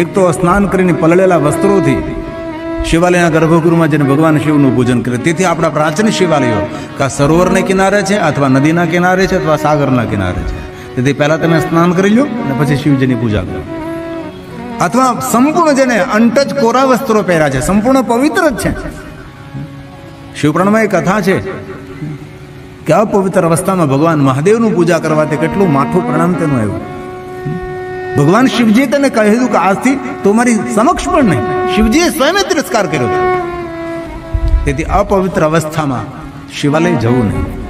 એક તો સ્નાન કરીને પલળેલા વસ્ત્રોથી શિવાલયના ગર્ભગૃહમાં જઈને ભગવાન શિવનું પૂજન કરે. તેથી આપણા પ્રાચીન શિવાલયો કાં સરોવરને કિનારે છે અથવા નદીના કિનારે છે અથવા સાગરના કિનારે છે. તેથી પહેલાં તમે સ્નાન કરી લો અને પછી શિવજીની પૂજા કરો. અથવા સંપૂર્ણ જેને અંટચ કોરા વસ્ત્રો પહેર્યા છે, સંપૂર્ણ પવિત્ર જ છે. શિવપ્રાણમાં એક કથા છે કે અપવિત્ર અવસ્થામાં ભગવાન મહાદેવનું પૂજા કરવાથી કેટલું માઠું પ્રણામ તેનું આવ્યું. ભગવાન શિવજીએ તને કહ્યું કે આજથી તમારી સમક્ષ પણ નહીં. શિવજીએ સ્વયં તિરસ્કાર કર્યો છે. તેથી અપવિત્ર અવસ્થામાં શિવાલય જવું નહીં.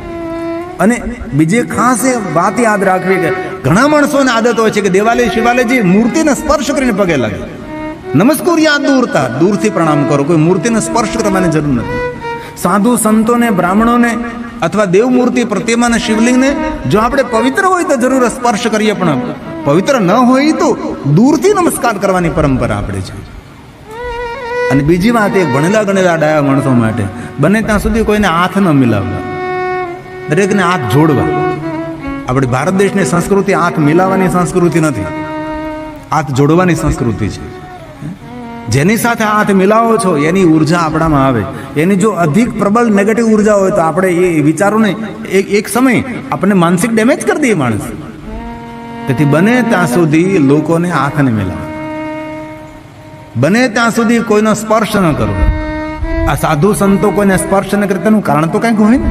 અને બીજે ખાસ એ વાત યાદ રાખવી કે ઘણા માણસોને આદત હોય છે કે દેવાલય શિવાલયજી મૂર્તિને સ્પર્શ કરીને પગે લાગે. નમસ્કાર યાદ દૂરતા? દૂરથી પ્રણામ કરો. કોઈ મૂર્તિને સ્પર્શ કરવાની જરૂર નથી. સાધુ સંતોને, બ્રાહ્મણોને અથવા દેવમૂર્તિ પ્રતિમાને, શિવલિંગને જો આપણે પવિત્ર હોય તો જરૂર સ્પર્શ કરીએ પણ પવિત્ર ન હોય તો દૂરથી નમસ્કાર કરવાની પરંપરા આપણે છે. અને બીજી વાત એક ભણેલા ગણેલા ડાયા માણસો માટે બને ત્યાં સુધી કોઈને હાથ ન મિલાવવા. દરેકને હાથ જોડવા. આપણે ભારત દેશની સંસ્કૃતિ હાથ મિલાવવાની સંસ્કૃતિ નથી. હાથ જોડવાની સંસ્કૃતિ છે. જેની સાથે હાથ મિલાવો છો, એની ઊર્જા આપણામાં આવે. એની જો અધિક પ્રબળ નેગેટિવ ઊર્જા હોય તો આપણે એ વિચારોને એક એક સમય આપણને માનસિક ડેમેજ કરી દઈએ માણસ. તેથી બને ત્યાં સુધી લોકોને આંખને મિલાવો. બને ત્યાં સુધી કોઈનો સ્પર્શ ન કરો. આ સાધુ સંતો કોઈને સ્પર્શ ન કરે, તેનું કારણ તો કંઈક હોય ને.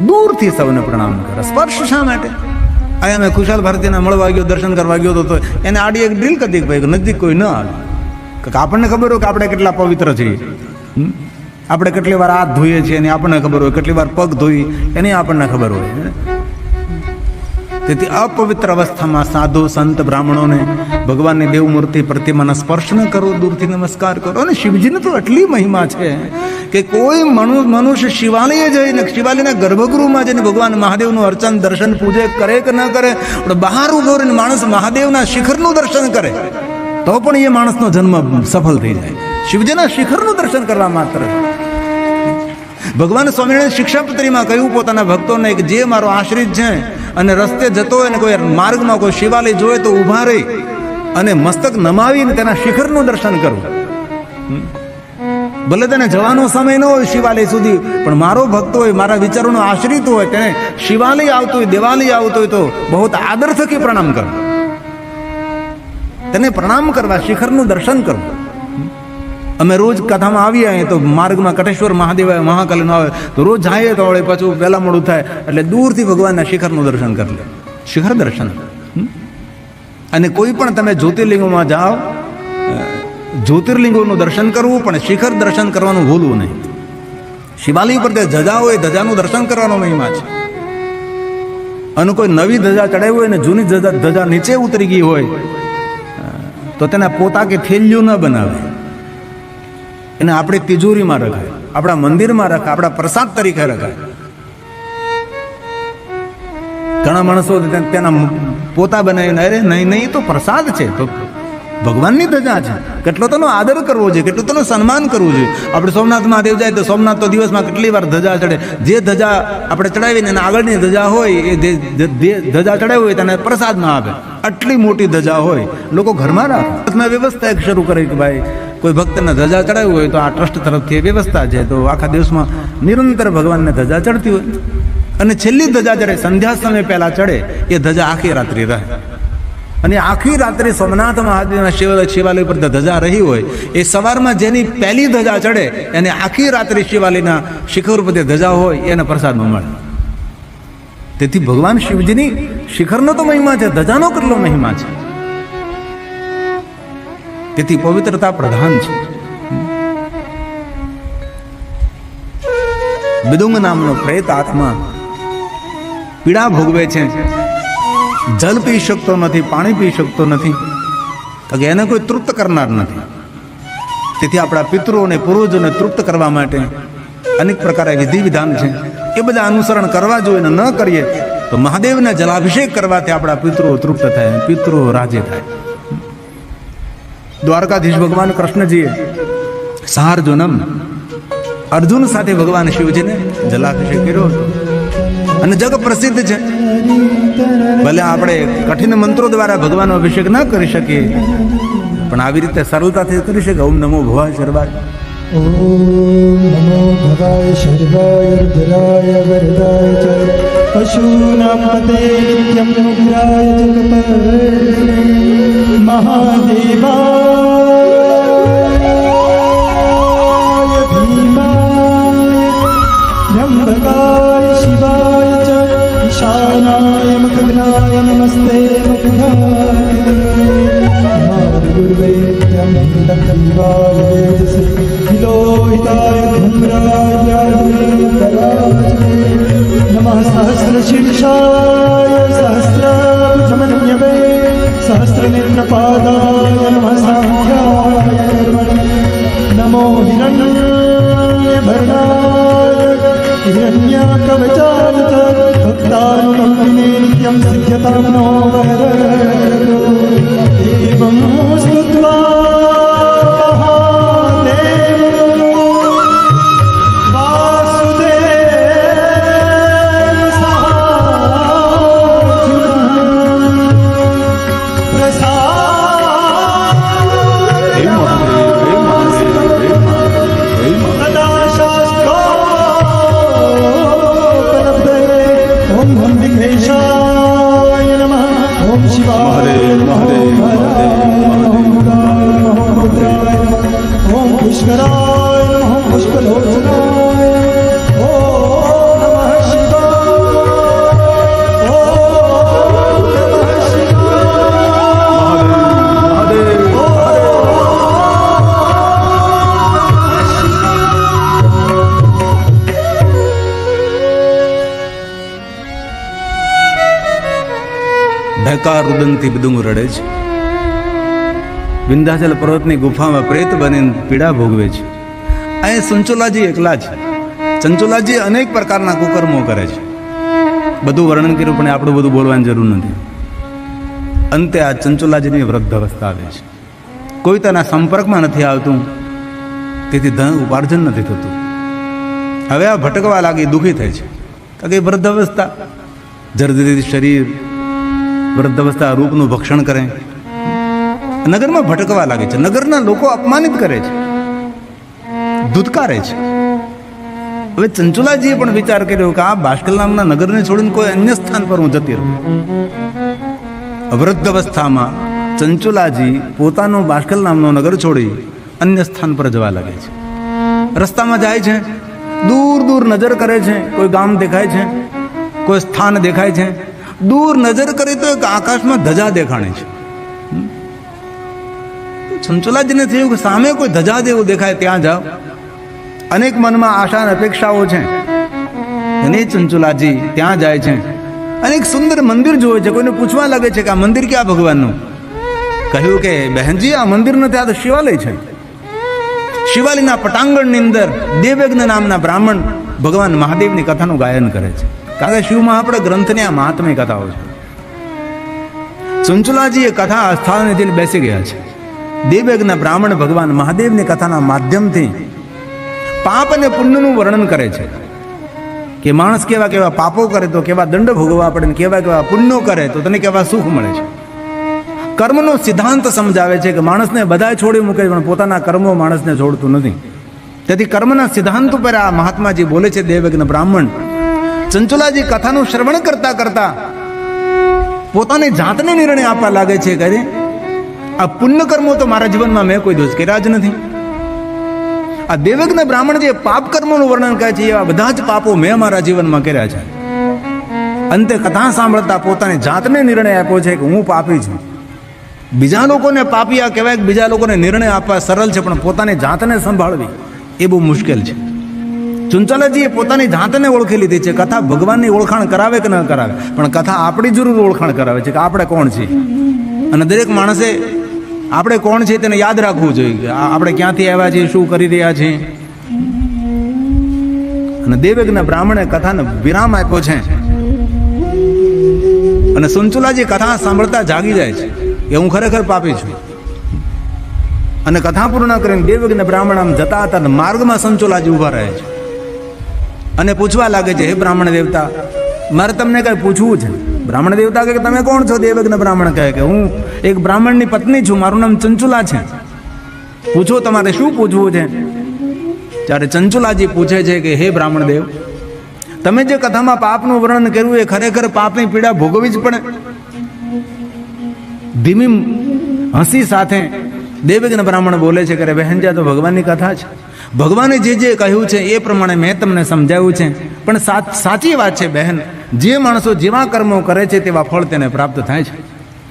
દૂરથી સૌને પ્રણામ કરે. સ્પર્શ શા માટે? અહીંયા મેં ખુશાલ ભારતીને મળવા ગયો દર્શન કરવા ગયો હતો એને આડી એક ડ્રીલ કરી ભાઈ, નજીક કોઈ ન આવે. આપણને ખબર હોય કે આપણે કેટલા પવિત્ર છીએ. આપણે કેટલી વાર હાથ ધોઈએ છીએ એની આપણને ખબર હોય, કેટલી વાર પગ ધોઈ, એની આપણને ખબર હોય. તેથી અપવિત્ર અવસ્થામાં સાધુ, સંત, બ્રાહ્મણોને ભગવાનની દેવ મૂર્તિ પ્રતિમાના સ્પર્શ ન કરો, દૂરથી નમસ્કાર કરો. અને શિવજીને તો એટલી મહિમા છે કે કોઈ મનુ, મનુષ્ય શિવાલયે જઈને, શિવાલયના ગર્ભગૃહમાં જઈને ભગવાન મહાદેવનું અર્ચન, દર્શન, પૂજે કરે કે ન કરે, પણ બહાર ઊભો રહીને માણસ મહાદેવના શિખરનું દર્શન કરે, તો પણ એ માણસનો જન્મ સફળ થઈ જાય. શિવજીના શિખરનું દર્શન કરવા માત્ર. ભગવાન સ્વામિનારાયણ શિક્ષાપત્રીમાં કહ્યું, પોતાના ભક્તોને કે જે મારો આશ્રિત છે અને રસ્તે જતો હોય ને કોઈ માર્ગમાં કોઈ શિવાલય જોવે તો ઊભા રહી અને મસ્તક નમાવીને તેના શિખરનું દર્શન કરવું ભલે તેને જવાનો સમય ન હોય શિવાલય સુધી, પણ મારો ભક્ત હોય, મારા વિચારોનો આશ્રિત હોય તેને શિવાલય આવતું હોય, દેવાલય આવતું હોય તો બહુ આદર થકી પ્રણામ કરો. તેને પ્રણામ કરવા, શિખરનું દર્શન કરવું અમે રોજ કથામાં આવીએ અહીં તો માર્ગમાં કટેશ્વર મહાદેવ આવે મહાકાલી આવે તો રોજ જાઈએ તો વળે પાછું પહેલા મોડું થાય એટલે દૂરથી ભગવાનના શિખરનું દર્શન કરી લે. શિખર દર્શન? અને કોઈ પણ તમે જ્યોતિર્લિંગોમાં જાઓ જ્યોતિર્લિંગોનું દર્શન કરવું, પણ શિખર દર્શન કરવાનું ભૂલવું નહીં. શિવાલય પર જે ધજા હોય, ધજાનું દર્શન કરવાનો મહિમા છે. અને કોઈ નવી ધજા ચડાવી હોય ને જૂની ધજા ધજા નીચે ઉતરી ગઈ હોય તો તેના પોતા કે થેલ્યું ન બનાવે. એને આપણે તિજોરીમાં રખાય, આપણા મંદિરમાં રખાય, આપણા પ્રસાદ તરીકે રખાય. ઘણા માણસો તેના પોતા બનાવીને અરે નહીં નહીં, તો પ્રસાદ છે. તો ભગવાનની ધજા છે. કેટલો તેનો આદર કરવો જોઈએ, કેટલું તેનું સન્માન કરવું જોઈએ. આપણે સોમનાથ મહાદેવ જાય તો સોમનાથ તો દિવસમાં કેટલી વાર ધજા ચડે. જે ધજા આપણે ચડાવીને એના આગળની ધજા હોય, એ ધજા ચડાવી હોય તેને પ્રસાદમાં આપે. આટલી મોટી ધજા હોય. લોકો ઘરમાં રાખે. વ્યવસ્થા એક શરૂ કરે કે ભાઈ, કોઈ ભક્તને ધજા ચડાવી હોય તો આ ટ્રસ્ટ તરફથી એ વ્યવસ્થા છે. તો આખા દિવસમાં નિરંતર ભગવાનને ધજા ચડતી હોય. અને છેલ્લી ધજા ચડે સંધ્યા સમય પહેલાં ચડે, એ ધજા આખી રાત્રિ રહે. અને આખી રાત્રે સોમનાથ મહાદેવના શિવાલય શિવાલય પર ધજા રહી હોય, એ સવારમાં જેની પહેલી ધજા ચડે, એને આખી રાત્રે શિવાલયના શિખર ઉપર ધજા હોય, એને પ્રસાદમાં મળે. તેથી ભગવાન શિવજીની શિખરનો તો મહિમા છે, ધજાનો કેટલો મહિમા છે? તેથી પવિત્રતા પ્રધાન છે. બિદુંગ નામનો પ્રેત આત્મા પીડા ભોગવે છે. જલ પી શકતો નથી, પાણી પી શકતો નથી. તો કે એને કોઈ તૃપ્ત કરનાર નથી. તેથી આપણા પિતૃઓને પૂર્વજોને તૃપ્ત કરવા માટે અનેક પ્રકારે વિધિ વિધાન છે. એ બધા અનુસરણ કરવા જોઈએ ન કરીએ, તો મહાદેવને જલાભિષેક કરવાથી આપણા પિતૃઓ તૃપ્ત થાય પિતૃઓ રાજી થાય. દ્વારકાધીશ ભગવાન કૃષ્ણજીએ સહાર્જુનમ અર્જુન સાથે ભગવાન શિવજીને જલાભિષેક કર્યો હતો. અને જગ પ્રસિદ્ધ છે. ભલે આપણે કઠિન મંત્રો દ્વારા ભગવાનનો અભિષેક ન કરી શકીએ, પણ આવી રીતે સરળતાથી કરી શકે ઓમ નમો ભવાય સર્વાય ઓમ નમો ભવાય સર્વાય રુદ્રાય વરદાય ચ પશુનામ પતે નિત્યમ ઉગ્રાય જગપર્ણિ Oh, no. નમઃ શિવાય મહાદેવ ઢકા રુદનથી બધું રડે છે વિંધ્યાચલ પર્વતની ગુફામાં પ્રેત બનીને પીડા ભોગવે છે. અહીંયા સંચોલાજી એકલા છે. ચંચોલાજી અનેક પ્રકારના કુકર્મો કરે છે. બધું વર્ણન કર્યું, પણ આપણું બધું બોલવાની જરૂર નથી. અંતે આ ચંચોલાજીની વૃદ્ધ અવસ્થા આવે છે. કોઈ તેના સંપર્કમાં નથી આવતું, તેથી ધન ઉપાર્જન નથી થતું. હવે આ ભટકવા લાગી, દુઃખી થાય છે. કારણ કે વૃદ્ધ અવસ્થા જર્જરિત શરીર વૃદ્ધ અવસ્થા રૂપનું ભક્ષણ કરે. નગરમાં ભટકવા લાગે છે. નગરના લોકો અપમાનિત કરે છે. ધૂતકારે છે. હવે ચંચુલાજીએ પણ વિચાર કર્યો કે આ બાષ્કલ નામના નગરને છોડીને કોઈ અન્ય સ્થાન પર હું જતી રહું. વૃદ્ધ અવસ્થામાં ચંચુલાજી પોતાનો બાષ્કલ નામનો નગર છોડી અન્ય સ્થાન પર જવા લાગે છે. રસ્તામાં જાય છે. દૂર દૂર નજર કરે છે. કોઈ ગામ દેખાય છે. કોઈ સ્થાન દેખાય છે. દૂર નજર કરી તો એક આકાશમાં ધજા દેખાણે છે. ચંચુલાજીને થયું કે સામે કોઈ ધજા જેવું દેખાય, ત્યાં જાઓ. અનેક મનમાં આશા અપેક્ષાઓ છે. અને ચંચુલાજી ત્યાં જાય છે. અને એક સુંદર મંદિર જોવે છે. કોઈને પૂછવા લાગે છે કે આ મંદિર ક્યાં ભગવાનનું? કહ્યું કે, બહેનજી, આ મંદિર નથી આ તો શિવાલય છે. શિવાલયના પટાંગણની અંદર દેવયજ્ઞ નામના બ્રાહ્મણ ભગવાન મહાદેવની કથાનું ગાયન કરે છે. કારણ કે શિવ મહાપ્રદ ગ્રંથની આ મહાત્મ્ય કથાઓ છે. ચંચુલાજી એ કથા સ્થાને જઈને બેસી ગયા છે. દેવયજ્ઞ બ્રાહ્મણ ભગવાન મહાદેવની કથાના માધ્યમથી પાપ અને પુણ્યનું વર્ણન કરે છે. કે માણસ કેવા કેવા પાપો કરે, તો કેવા દંડ ભોગવવા પડે ને કેવા કેવા પુણ્યો કરે, તો તને કેવા સુખ મળે છે. કર્મનો સિદ્ધાંત સમજાવે છે કે માણસને બધા છોડી મૂકે પણ પોતાના કર્મો માણસને છોડતું નથી. તેથી કર્મના સિદ્ધાંત ઉપર આ મહાત્માજી બોલે છે દેવયજ્ઞ બ્રાહ્મણ, ચંચુલાજી, કથાનું શ્રવણ કરતા કરતા પોતાની જાતને નિર્ણય આપવા લાગે છે કે આ પુણ્ય કર્મો તો મારા જીવનમાં મેં કોઈ દોષ કર્યા જ નથી. આ દેવજ્ઞ બ્રાહ્મણ જે પાપ કર્મોનું વર્ણન કરે છે, એવા બધા જ પાપો મેં મારા જીવનમાં કર્યા છે. અંતે કથા સાંભળતા પોતાની જાતને નિર્ણય આપ્યો છે કે હું પાપી છું. બીજા લોકોને પાપી આ કહેવાય કે બીજા લોકોને નિર્ણય આપવા સરળ છે, પણ પોતાની જાતને સંભાળવી એ બહુ મુશ્કેલ છે. ચુંચલાજીએ પોતાની જાતને ઓળખી લીધી છે, કથા ભગવાનની ઓળખાણ કરાવે કે ન કરાવે? પણ કથા આપણી જરૂર ઓળખાણ કરાવે છે કે આપણે કોણ છીએ? અને દરેક માણસે આપણે કોણ છે તેને યાદ રાખવું જોઈએ આપણે ક્યાંથી આવ્યા છીએ, શું કરી રહ્યા છીએ? અને દેવયજ્ઞ બ્રાહ્મણે કથાને વિરામ આપ્યો છે. અને સંચુલાજી કથા સાંભળતા જાગી જાય છે કે હું ખરેખર પાપી છું. અને કથા પૂર્ણ કરીને દેવયજ્ઞ બ્રાહ્મણ આમ જતા હતા અને માર્ગમાં સંચોલાજી ઊભા રહે છે. અને પૂછવા લાગે છે, હે બ્રાહ્મણ દેવતા, મારે તમને કંઈ પૂછવું છે? બ્રાહ્મણ દેવતા કહે કે તમે કોણ છો? દેવજ્ઞ બ્રાહ્મણ કહે કે હું એક બ્રાહ્મણની પત્ની છું, મારું નામ ચંચુલા છે. પૂછો તમારે શું પૂછવું છે? ત્યારે ચંચુલાજી પૂછે છે કે, હે બ્રાહ્મણ દેવ, તમે જે કથામાં પાપનું વર્ણન કર્યું એ ખરેખર પાપની પીડા ભોગવવી જ પડે. ધીમી હસી સાથે દેવજ્ઞ બ્રાહ્મણ બોલે છે કે બહેન જ્યાં તો ભગવાનની કથા છે. ભગવાને જે જે કહ્યું છે એ પ્રમાણે મેં તમને સમજાવ્યું છે. પણ સાચ- વાત છે, બહેન જે માણસો જેવા કર્મો કરે છે તેવા ફળ તેને પ્રાપ્ત થાય છે.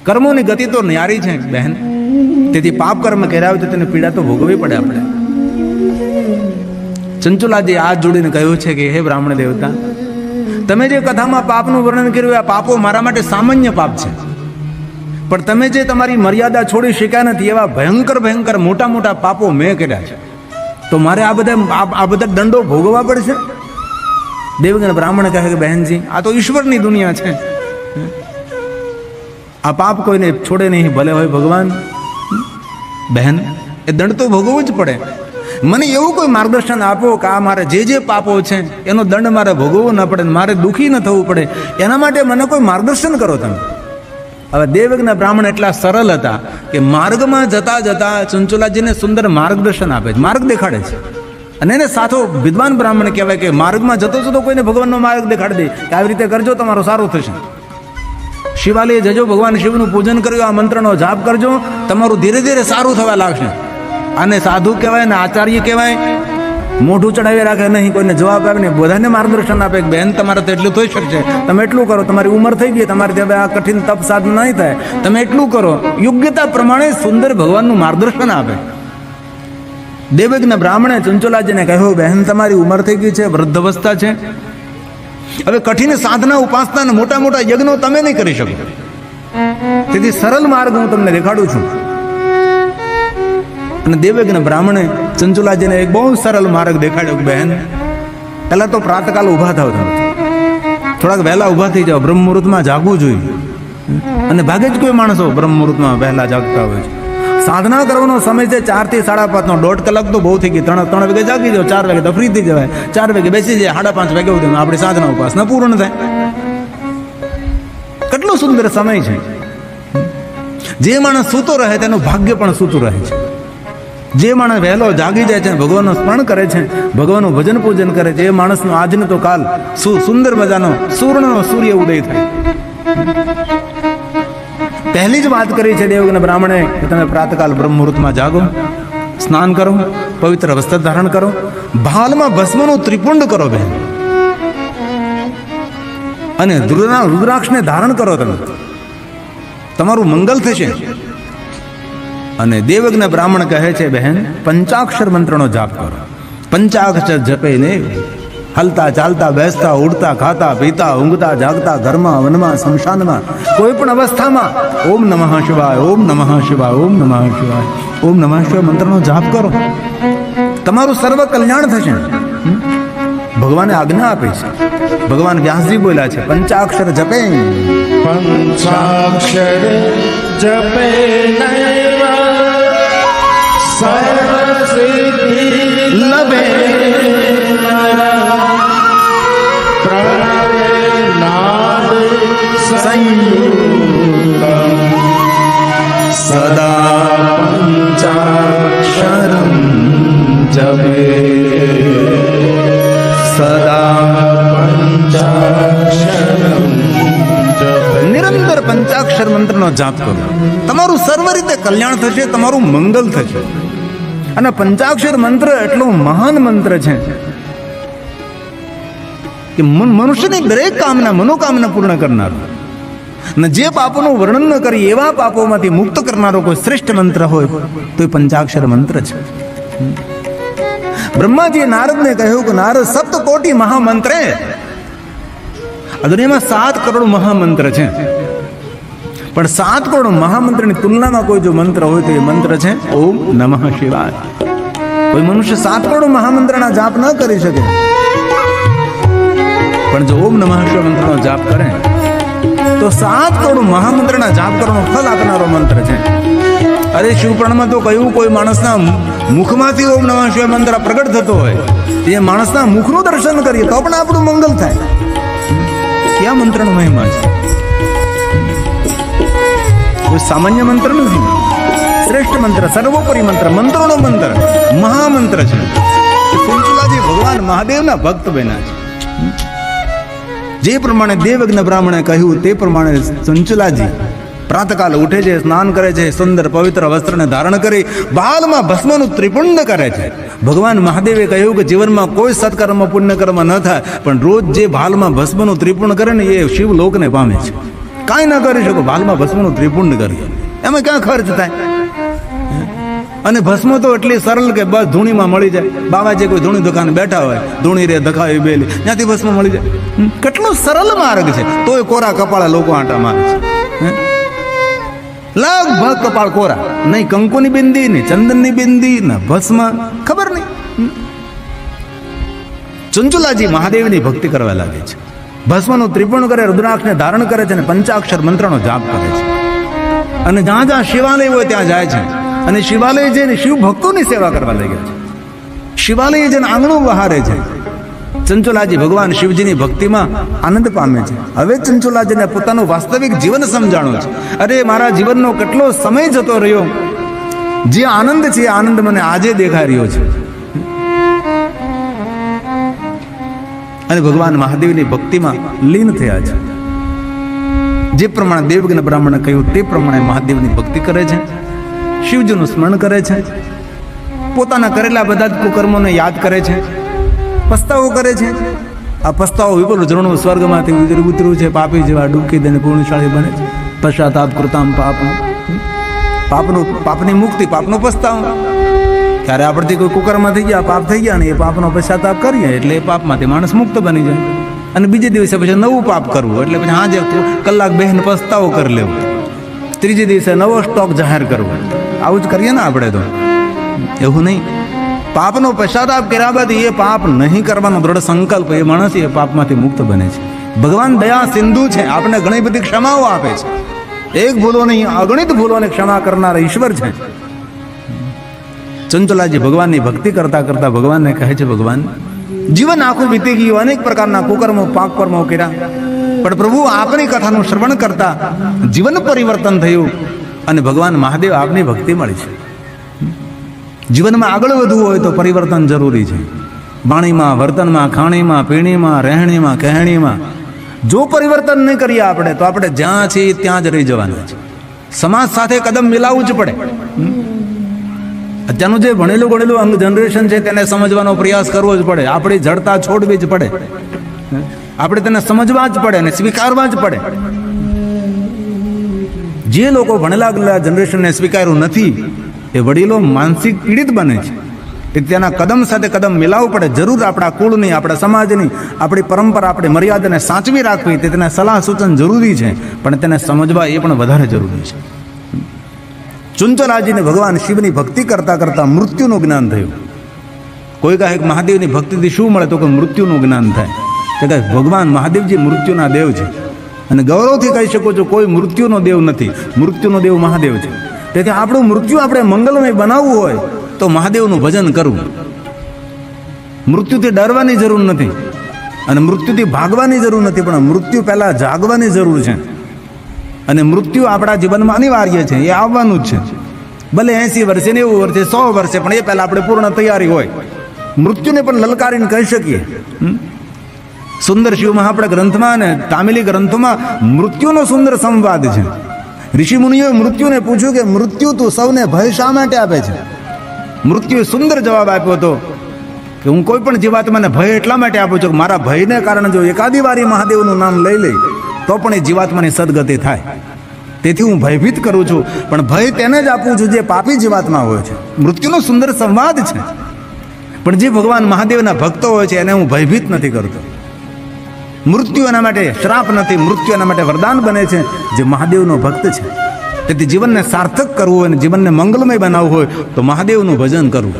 કર્મોની ગતિ તો ન્યારી છે, બહેન. તેથી પાપ કર્મ કર્યા હોય તો તેને પીડા તો ભોગવવી પડે આપણે. ચંચુલાજી આ જોડીને કહ્યું છે કે, હે બ્રાહ્મણ દેવતા, તમે જે કથામાં પાપનું વર્ણન કર્યું આ પાપો મારા માટે સામાન્ય પાપ છે. પણ તમે જે તમારી મર્યાદા છોડી શક્યા નથી એવા ભયંકર ભયંકર મોટા મોટા પાપો મેં કર્યા છે. તો મારે આ બધા આ- બધા દંડો ભોગવવા પડશે? દેવગણ બ્રાહ્મણ કહે કે, બહેનજી, આ તો ઈશ્વરની દુનિયા છે. આ પાપ કોઈને છોડે નહીં, ભલે હોય ભગવાન. બહેન, એ દંડ તો ભોગવવો જ પડે. મને એવું કોઈ માર્ગદર્શન આપો કે આ મારે જે જે પાપો છે, એનો દંડ મારે ભોગવવો ન પડે મારે દુઃખી ન થવું પડે. એના માટે મને કોઈ માર્ગદર્શન કરો તમે. હવે દેવજ્ઞ બ્રાહ્મણ એટલા સરળ હતા કે માર્ગમાં જતા જતા ચંચુલાજીને સુંદર માર્ગદર્શન આપે છે, માર્ગ દેખાડે છે. અને એને સાથો વિદ્વાન બ્રાહ્મણ કહેવાય કે માર્ગમાં જતો જતો કોઈને ભગવાનનો માર્ગ દેખાડી દે કે આવી રીતે કરજો, તમારો સારું થશે. શિવાલય જજો, ભગવાન શિવનું પૂજન કર્યું, આ મંત્રનો જાપ કરજો, તમારું ધીરે ધીરે સારું થવા લાગશે. આને સાધુ કહેવાય ને આચાર્ય કહેવાય. મોઢું ચડાવી રાખે, નહીં, કોઈને જવાબ આપે ને બધાને માર્ગદર્શન આપે કે બહેન તમારે તો એટલું થઈ શકશે. તમે એટલું કરો, તમારી ઉંમર થઈ ગઈ, તમારે હવે આ કઠિન તપ સાધન નહીં થાય. તમે એટલું કરો. યોગ્યતા પ્રમાણે સુંદર ભગવાનનું માર્ગદર્શન આપે. દેવજ્ઞ બ્રાહ્મણે ચંચોલાજીને કહ્યું, બહેન, તમારી ઉંમર થઈ ગઈ છે વૃદ્ધ અવસ્થા છે. હવે કઠિન સાધના, ઉપાસના મોટા મોટા યજ્ઞો તમે નહીં કરી શકો. તેથી સરળ માર્ગ હું તમને દેખાડું છું. અને દેવજ્ઞ બ્રાહ્મણે ચંચુલાજીને એક બહુ સરળ માર્ગ દેખાડ્યો બહેન, પહેલા તો પ્રાતકાલ ઊભા થાવ તમે. થોડાક વહેલા ઊભા થઈ જાઓ બ્રહ્મ મુહૂર્તમાં જાગવું જોઈએ. અને ભાગે જ કોઈ માણસો બ્રહ્મ મુહૂર્તમાં વહેલા જાગતા હોય છે. સાધના કરવાનો સમય છે ચારથી સાડા પાંચ નો દોઢ કલાક તો બહુ થઈ ગઈ. ત્રણ ત્રણ વાગે જાગી જાવ ચાર વાગે તો ફ્રી થઈ જવાય. ચાર વાગે બેસી જાય, સાડા પાંચ વાગે સુધી આપણી સાધના ઉપાસના પૂર્ણ થાય. કેટલો સુંદર સમય છે. જે માણસ સૂતો રહે તેનું ભાગ્ય પણ સૂતું રહે છે. જે માણસ વહેલો જાગી જાય છે ભગવાનનું સ્મરણ કરે છે, ભગવાનનું ભજન પૂજન કરે છે, એ માણસનો આજનો તો કાલ સુંદર મજાનો સુવર્ણનો સૂર્ય ઉદય થાય. પહેલી જ વાત કરી છે દેવજ્ઞ બ્રાહ્મણે કે તમે પ્રાતકાલ બ્રહ્મુહૂર્તમાં જાગો, સ્નાન કરો, પવિત્ર વસ્ત્ર ધારણ કરો, ભાલમાં ભસ્મનું ત્રિપુંડ કરો બહેન અને રુદ્રા રુદ્રાક્ષને ધારણ કરો તમે. તમારું મંગલ થશે. અને દેવજ્ઞ બ્રાહ્મણ કહે છે, બહેન, પંચાક્ષર મંત્રનો જાપ કરો. પંચાક્ષર જપે ને હલતા ચાલતા, બેસતા, ઉડતા, ખાતા, પીતા, ઊંઘતા, જાગતા ઘરમાં વનમાં, શમશાનમાં કોઈ પણ અવસ્થામાં ઓમ નમઃ શિવાય, ઓમ નમઃ શિવાય, ઓમ નમઃ શિવાય. ઓમ નમઃ શિવાય મંત્રનો જાપ કરો. તમારું સર્વ કલ્યાણ થશે. ભગવાને આજ્ઞા આપી છે. ભગવાન વ્યાસજી બોલ્યા છે, પંચાક્ષર જપે. પંચાક્ષર જપે સર્વસિદ્ધિ લભે. નિરંતર પંચાક્ષર મંત્રનો જાપ કરો. તમારું સર્વ રીતે કલ્યાણ થશે, તમારું મંગલ થશે. અને પંચાક્ષર મંત્ર એટલો મહાન મંત્ર છે. કે મન- મનુષ્યની દરેક કામના મનોકામના પૂર્ણ કરનારો. ને જે પાપોનું વર્ણન ન કરી એવા પાપોમાંથી મુક્ત કરનારો કોઈ શ્રેષ્ઠ મંત્ર હોય તો એ પંચાક્ષર મંત્ર છે. બ્રહ્માજીએ નારદને કહ્યું કે, નારદ સપ્ત કોટી મહામંત્રે દુનિયામાં સાત કરોડ મહામંત્ર છે. પણ સાત કરોડ મહામંત્રની તુલનામાં કોઈ જો મંત્ર હોય તો એ મંત્ર છે, ઓમ નમઃ શિવાય. કોઈ મનુષ્ય સાત કરોડ મહામંત્રના જાપ ન કરી શકે. પણ જો ઓમ નમઃ મંત્રનો જાપ કરે, તો સાત કરોડ મહામંત્રના જાપ કરવાનો ફલ આપનારો મંત્ર છે. અરે શિવપુરાણમાં તો કહ્યું કોઈ માણસના મુખમાંથી ઓમ નમઃ શિવાય મંત્ર પ્રગટ થતો હોય એ માણસના મુખનું દર્શન કરીએ, તો પણ આપણું મંગલ થાય. ક્યાં મંત્રનો મહિમા છે? કોઈ સામાન્ય મંત્ર નથી. શ્રેષ્ઠ મંત્ર, સર્વોપરી મંત્ર, મંત્રોનો મંત્ર, મહામંત્ર છે. ચંચુલાજી ભગવાન મહાદેવના ભક્ત બન્યા છે. જે પ્રમાણે દેવજ્ઞ બ્રાહ્મણે કહ્યું તે પ્રમાણે ચંચુલાજી પ્રાતકાલે ઉઠે છે, સ્નાન કરે છે, સુંદર પવિત્ર વસ્ત્રને ધારણ કરી બાલમાં ભસ્મનું ત્રિપુંડ કરે છે. ભગવાન મહાદેવે કહ્યું કે જીવનમાં કોઈ સત્કર્મ, પુણ્યકર્મ ન થાય, પણ રોજ જે બાલમાં ભસ્મનું ત્રિપુંડ કરે ને એ શિવલોકને પામે છે. કાંઈ ન કરી શકો, બાલમાં ભસ્મનું ત્રિપુંડ કરી એમાં ક્યાં ખર્ચ થાય? અને ભસ્મ તો એટલી સરળ કે બસ ધૂણીમાં મળી જાય. બાબાજી કોઈ ધૂણી દુકાને બેઠા હોય, ધૂણી રે ધખાવી બેલી, ત્યાંથી ભસ્મ મળી જાય. કેટલો સરળ માર્ગ છે. તોય કોરા કપાળા લોકો આંટા મારે છે. લગભગ કપાળ કોરા. નહીં, કંકુની બિંદી, નહીં, ચંદનની બિંદી, ને ભસ્મ, ખબર નહીં. ચંચુલાજી મહાદેવની ભક્તિ કરવા લાગે છે. ભસ્મનું ત્રિપુણ કરે, રુદ્રાક્ષને ધારણ કરે છે અને પંચાક્ષર મંત્રનો જાપ કરે છે. અને જ્યાં જ્યાં શિવાલય હોય ત્યાં જાય છે. અને શિવાલય જઈને શિવ ભક્તોની સેવા કરવા લાગ્યા છે. શિવાલય જઈને આંગણું બહારે છે. ચંચુલાજી ભગવાન શિવજીની ભક્તિમાં આનંદ પામે છે. હવે ચંચુલાજીને પોતાનું વાસ્તવિક જીવન સમજાણું છે. અરે, મારા જીવનનો કેટલો સમય જતો રહ્યો. જે આનંદ છે આનંદ મને આજે દેખાઈ રહ્યો છે. અને ભગવાન મહાદેવની ભક્તિમાં લીન થયા છે. જે પ્રમાણે દેવજ્ઞ બ્રાહ્મણે કહ્યું, તે પ્રમાણે મહાદેવની ભક્તિ કરે છે. શિવજીનું સ્મરણ કરે છે. પોતાના કરેલા બધા જ કુકર્મોને યાદ કરે છે. પસ્તાવો કરે છે. આ પસ્તાવો વિપુલ ઝરણું સ્વર્ગમાંથી ઉતરું, ઉતર્યું છે. પાપી જેવા ડૂબકી દઈને પૂર્ણશાળી બને છે. પશ્ચાતાપ કૃતામ પાપનું પાપનું, પાપની મુક્તિ, પાપનો પસ્તાવો. ત્યારે આપણથી કોઈ કુકરમાં થઈ ગયા, પાપ થઈ ગયા ને એ પાપનો પશ્ચાતાપ કરીએ એટલે એ પાપમાંથી માણસ મુક્ત બની જાય. અને બીજે દિવસે પછી નવું પાપ કરવું એટલે પછી હાજે કલાક બહેન પસ્તાવો કરી લેવો. ત્રીજે દિવસે નવો સ્ટોક જાહેર કરવો. આવું જ કરીએ ને આપણે તો. એવું નહીં. પાપનો પશ્ચાતાપ કર્યા બાદ એ પાપ નહીં કરવાનો દ્રઢ સંકલ્પ એ માણસ એ પાપમાંથી મુક્ત બને છે. ભગવાન દયા સિંધુ છે આપણે ઘણી બધી ક્ષમાઓ આપે છે. એક ભૂલો નહીં, અગણિત ભૂલોને ક્ષમા કરનાર ઈશ્વર છે. ચંચલાજી ભગવાનની ભક્તિ કરતા કરતા ભગવાનને કહે છે, ભગવાન, જીવન આખું વીતી ગયું, અનેક પ્રકારના કુકર્મો પાક કર્મો કર્યા. પણ પ્રભુ આપની કથાનું શ્રવણ કરતા જીવન પરિવર્તન થયું. અને ભગવાન મહાદેવ આપની ભક્તિ મળી છે. જીવનમાં આગળ વધવું હોય તો પરિવર્તન જરૂરી છે. વાણીમાં, વર્તનમાં, ખાણીમાં, પીણીમાં, રહેણીમાં, કહેણીમાં, જો પરિવર્તન નહીં કરીએ આપણે, તો આપણે જ્યાં છીએ ત્યાં જ રહી જવાના છે સમાજ સાથે કદમ મિલાવવું જ પડે. અત્યારનું જે ભણેલું ગણેલું અંગ જનરેશન છે, તેને સમજવાનો પ્રયાસ કરવો જ પડે. આપણી જડતા છોડવી જ પડે. આપણે તેને સમજવા જ પડે અને સ્વીકારવા જ પડે. જે લોકો ભણેલા ગયેલા જનરેશનને સ્વીકાર્યું નથી, એ વડીલો માનસિક પીડિત બને છે. એ તેના કદમ સાથે કદમ મિલાવવું પડે. જરૂર આપણા કુળની, આપણા સમાજની, આપણી પરંપરા, આપણી મર્યાદાને સાચવી રાખવી, તે તેના સલાહ સૂચન જરૂરી છે. પણ તેને સમજવા એ પણ વધારે જરૂરી છે. ચુંચરાજીને ભગવાન શિવની ભક્તિ કરતાં કરતાં મૃત્યુનું જ્ઞાન થયું. કોઈ કહે કે મહાદેવની ભક્તિથી શું મળે તો કે મૃત્યુનું જ્ઞાન થાય. કે કહે ભગવાન મહાદેવજી મૃત્યુના દેવ છે. અને ગૌરવથી કહી શકો છો, કોઈ મૃત્યુનો દેવ નથી. મૃત્યુનો દેવ મહાદેવ છે. તેથી આપણું મૃત્યુ આપણે મંગલમય બનાવવું હોય, તો મહાદેવનું ભજન કરવું. મૃત્યુથી ડરવાની જરૂર નથી અને મૃત્યુથી ભાગવાની જરૂર નથી, પણ મૃત્યુ પહેલાં જાગવાની જરૂર છે. અને મૃત્યુ આપણા જીવનમાં અનિવાર્ય છે, એ આવવાનું જ છે. ભલે એંસી વર્ષે નેવું વર્ષે, સો વર્ષે, પણ એ પહેલાં આપણે પૂર્ણ તૈયારી હોય. મૃત્યુને પણ લલકારીને કહી શકીએ? સુંદર શિવમાં આપણે ગ્રંથમાં અને તામિલી ગ્રંથોમાં મૃત્યુનો સુંદર સંવાદ છે. ઋષિ મુનિઓએ મૃત્યુને પૂછ્યું કે મૃત્યુ તું સૌને ભય શા માટે આપે છે? મૃત્યુએ સુંદર જવાબ આપ્યો હતો કે હું કોઈ પણ જીવાત્માને ભય એટલા માટે આપું છું કે મારા ભયને કારણે જો એકાદી વારી મહાદેવનું નામ લઈ લઈ તો પણ એ જીવાત્માની સદગતિ થાય. તેથી હું ભયભીત કરું છું, પણ ભય તેને જ આપું છું જે પાપી જીવાત્મા હોય છે. મૃત્યુનો સુંદર સંવાદ છે. પણ જે ભગવાન મહાદેવના ભક્તો હોય છે, એને હું ભયભીત નથી કરતો. મૃત્યુ એના માટે શ્રાપ નથી મૃત્યુ એના માટે વરદાન બને છે. જે મહાદેવનો ભક્ત છે, તેથી જીવનને સાર્થક કરવું હોય અને જીવનને મંગલમય બનાવવું હોય, તો મહાદેવનું ભજન કરવું.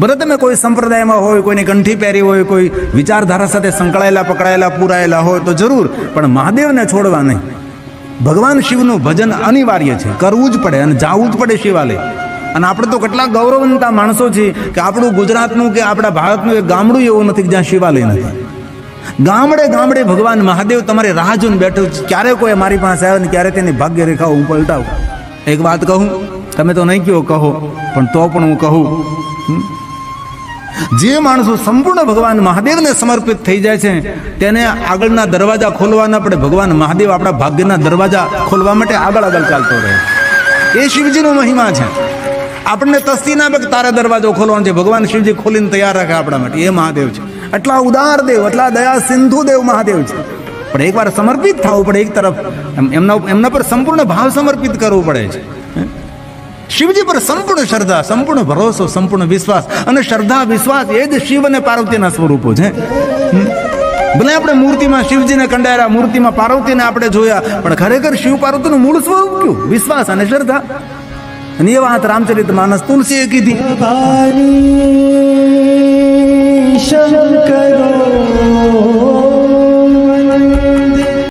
ભલે તમે કોઈ સંપ્રદાયમાં હોય, કોઈની કંઠી પહેરી હોય, કોઈ વિચારધારા સાથે સંકળાયેલા, પકડાયેલા, પૂરાયેલા હોય, તો જરૂર, પણ મહાદેવને છોડવા નહીં. ભગવાન શિવનું ભજન અનિવાર્ય છે, કરવું જ પડે અને જાવું જ પડે શિવાલય. અને આપણે તો કેટલા ગૌરવંતા માણસો છીએ કે આપણું ગુજરાતનું કે આપણા ભારતનું એક ગામડું એવું નથી કે જ્યાં શિવાલય નથી. ગામડે ગામડે ભગવાન મહાદેવ તમારે રાહ જોઈને બેઠો ક્યારે કોઈ મારી પાસે આવે ને ક્યારે તેની ભાગ્ય રેખાઓ હું પલટાવું એક વાત કહું, તમે તો નહીં કહો કહો, પણ તો પણ હું કહું. જે માણસો સંપૂર્ણ ભગવાન મહાદેવને સમર્પિત થઈ જાય છે, તેને આગળના દરવાજા ખોલવાના પડે. ભગવાન મહાદેવ આપણા ભાગ્યના દરવાજા ખોલવા માટે આગળ આગળ ચાલતો રહે. એ શિવજીનો મહિમા છે. આપણને તસ્તી ના તારે દરવાજો ખોલવાનો છે. ભગવાન શિવજી ખોલીને તૈયાર રાખે આપણા માટે. એ મહાદેવ છે. એટલા ઉદાર દેવ, એટલા દયા સિંધુ દેવ મહાદેવ છે. પણ એકવાર સમર્પિત થવું પડે એક તરફ. એમ- એમના એમના પર સંપૂર્ણ ભાવ સમર્પિત કરવું પડે છે. શિવજી પર સંપૂર્ણ શ્રદ્ધા, સંપૂર્ણ ભરોસો, સંપૂર્ણ વિશ્વાસ અને શ્રદ્ધા, વિશ્વાસ એ જ શિવ અને પાર્વતીના સ્વરૂપો છે? ભલે આપણે મૂર્તિમાં શિવજીને કંડાર્યા મૂર્તિમાં પાર્વતીને આપણે જોયા, પણ ખરેખર શિવ પાર્વતીનું મૂળ સ્વરૂપ કયું? વિશ્વાસ અને શ્રદ્ધા. અને એ વાત રામચરિત માનસ તુલસીએ કીધી. शंकरो